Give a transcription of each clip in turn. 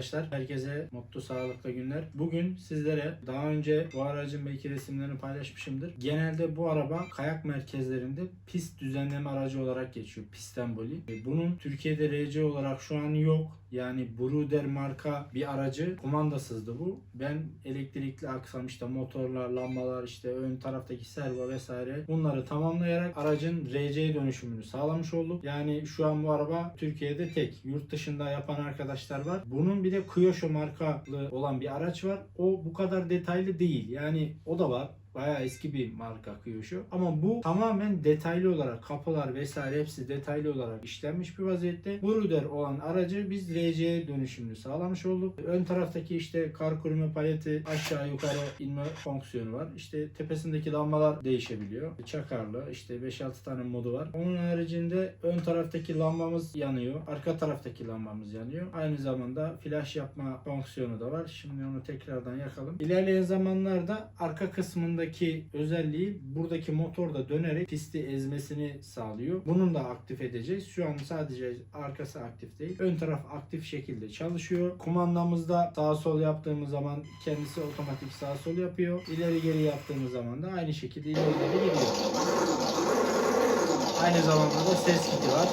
arkadaşlar. Herkese mutlu sağlıklı günler. Bugün sizlere daha önce bu aracın belki resimlerini paylaşmışımdır. Genelde bu araba kayak merkezlerinde pist düzenleme aracı olarak geçiyor. Pistemboli. E, Bunun Türkiye'de RC olarak şu an yok. Yani Bruder marka bir aracı kumandasızdı bu. Ben elektrikli aksam işte motorlar, lambalar işte ön taraftaki servo vesaire bunları tamamlayarak aracın RC dönüşümünü sağlamış olduk. Yani şu an bu araba Türkiye'de tek. Yurt dışında yapan arkadaşlar var. Bunun bir de Kyosho markalı olan bir araç var. O bu kadar detaylı değil. Yani o da var. Bayağı eski bir marka Kyosho. Ama bu tamamen detaylı olarak kapılar vesaire hepsi detaylı olarak işlenmiş bir vaziyette. Bruder olan aracı biz RC dönüşümünü sağlamış olduk. Ön taraftaki işte kar koruma paleti aşağı yukarı inme fonksiyonu var. İşte tepesindeki lambalar değişebiliyor. Çakarlı işte 5-6 tane modu var. Onun haricinde ön taraftaki lambamız yanıyor. Arka taraftaki lambamız yanıyor. Aynı zamanda flash yapma fonksiyonu da var. Şimdi onu tekrardan yakalım. İlerleyen zamanlarda arka kısmındaki özelliği buradaki motorda dönerek pisti ezmesini sağlıyor. Bunun da aktif edeceğiz. Şu an sadece arkası aktif değil. Ön taraf aktif şekilde çalışıyor. Kumandamızda sağ sol yaptığımız zaman kendisi otomatik sağ sol yapıyor. İleri geri yaptığımız zaman da aynı şekilde ileri geri gidiyor. Aynı zamanda da ses kiti var.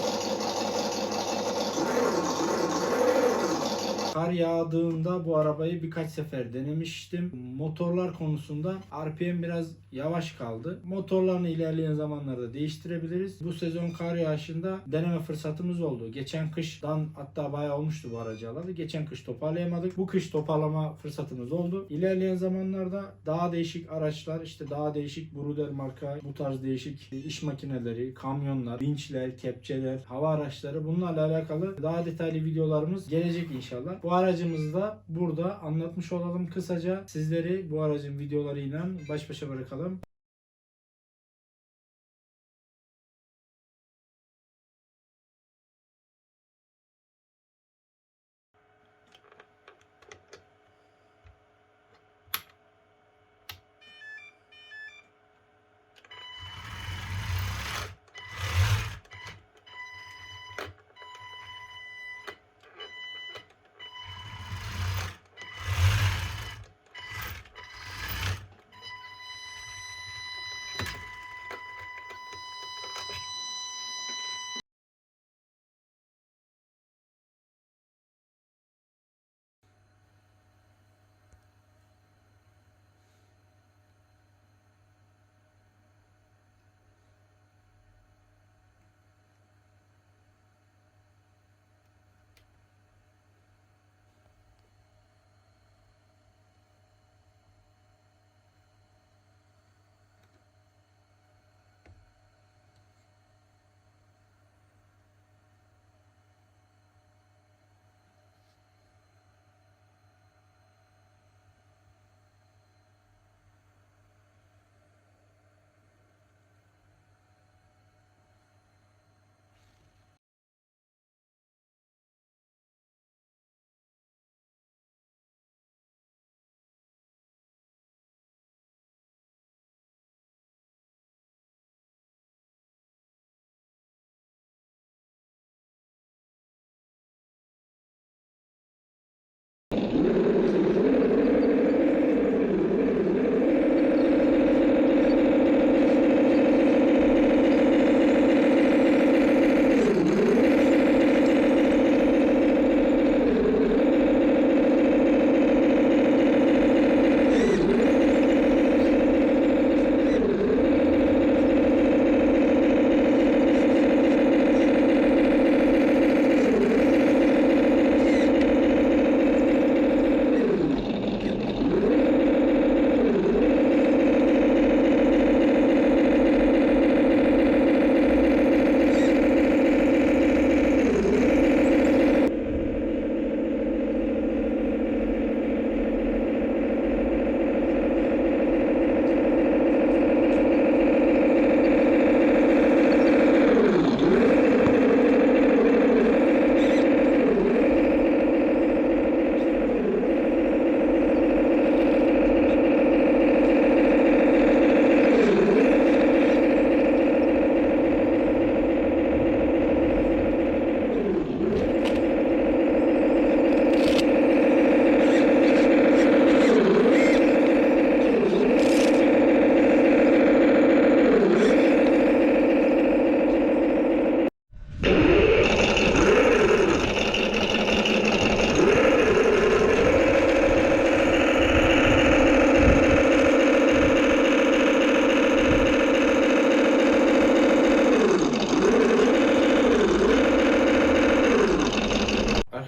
Kar yağdığında bu arabayı birkaç sefer denemiştim. Motorlar konusunda RPM biraz yavaş kaldı. Motorlarını ilerleyen zamanlarda değiştirebiliriz. Bu sezon kar yağışında deneme fırsatımız oldu. Geçen kıştan hatta bayağı olmuştu bu aracı alalı. Geçen kış toparlayamadık. Bu kış toparlama fırsatımız oldu. İlerleyen zamanlarda daha değişik araçlar, işte daha değişik Bruder marka, bu tarz değişik iş makineleri, kamyonlar, vinçler, kepçeler, hava araçları bunlarla alakalı daha detaylı videolarımız gelecek inşallah. Bu aracımızı da burada anlatmış olalım kısaca. Sizleri bu aracın videolarıyla baş başa bırakalım.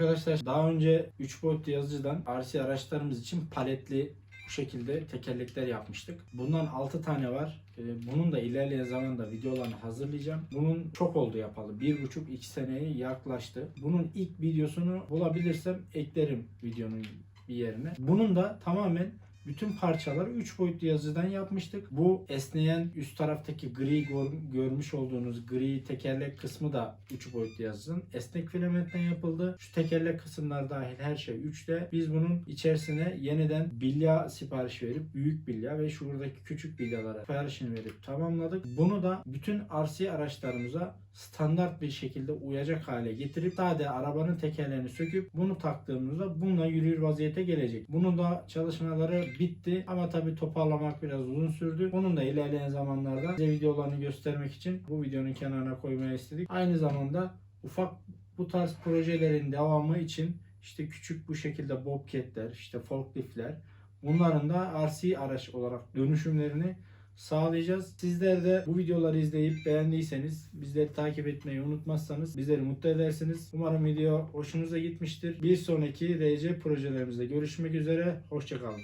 Arkadaş daha önce 3 boyutlu yazıcıdan RC araçlarımız için paletli bu şekilde tekerlekler yapmıştık. Bundan 6 tane var. Ee, Bunun da ilerleyen zamanda videolarını hazırlayacağım. Bunun çok oldu yapalı. 1,5-2 seneye yaklaştı. Bunun ilk videosunu bulabilirsem eklerim videonun bir yerine. Bunun da tamamen bütün parçaları 3 boyutlu yazıcıdan yapmıştık. Bu esneyen üst taraftaki gri gör- görmüş olduğunuz gri tekerlek kısmı da 3 boyutlu yazıcının esnek filamentten yapıldı. Şu tekerlek kısımlar dahil her şey 3'te. Biz bunun içerisine yeniden bilya sipariş verip büyük bilya ve şuradaki küçük bilyalara siparişini verip tamamladık. Bunu da bütün RC araçlarımıza standart bir şekilde uyacak hale getirip sade arabanın tekerlerini söküp bunu taktığımızda bununla yürür vaziyete gelecek. Bunun da çalışmaları bitti ama tabi toparlamak biraz uzun sürdü. Bunun da ilerleyen zamanlarda size videolarını göstermek için bu videonun kenarına koymaya istedik. Aynı zamanda ufak bu tarz projelerin devamı için işte küçük bu şekilde bobcatler, işte forkliftler bunların da RC araç olarak dönüşümlerini sağlayacağız. Sizler de bu videoları izleyip beğendiyseniz bizleri takip etmeyi unutmazsanız bizleri mutlu edersiniz. Umarım video hoşunuza gitmiştir. Bir sonraki RC projelerimizde görüşmek üzere. Hoşçakalın.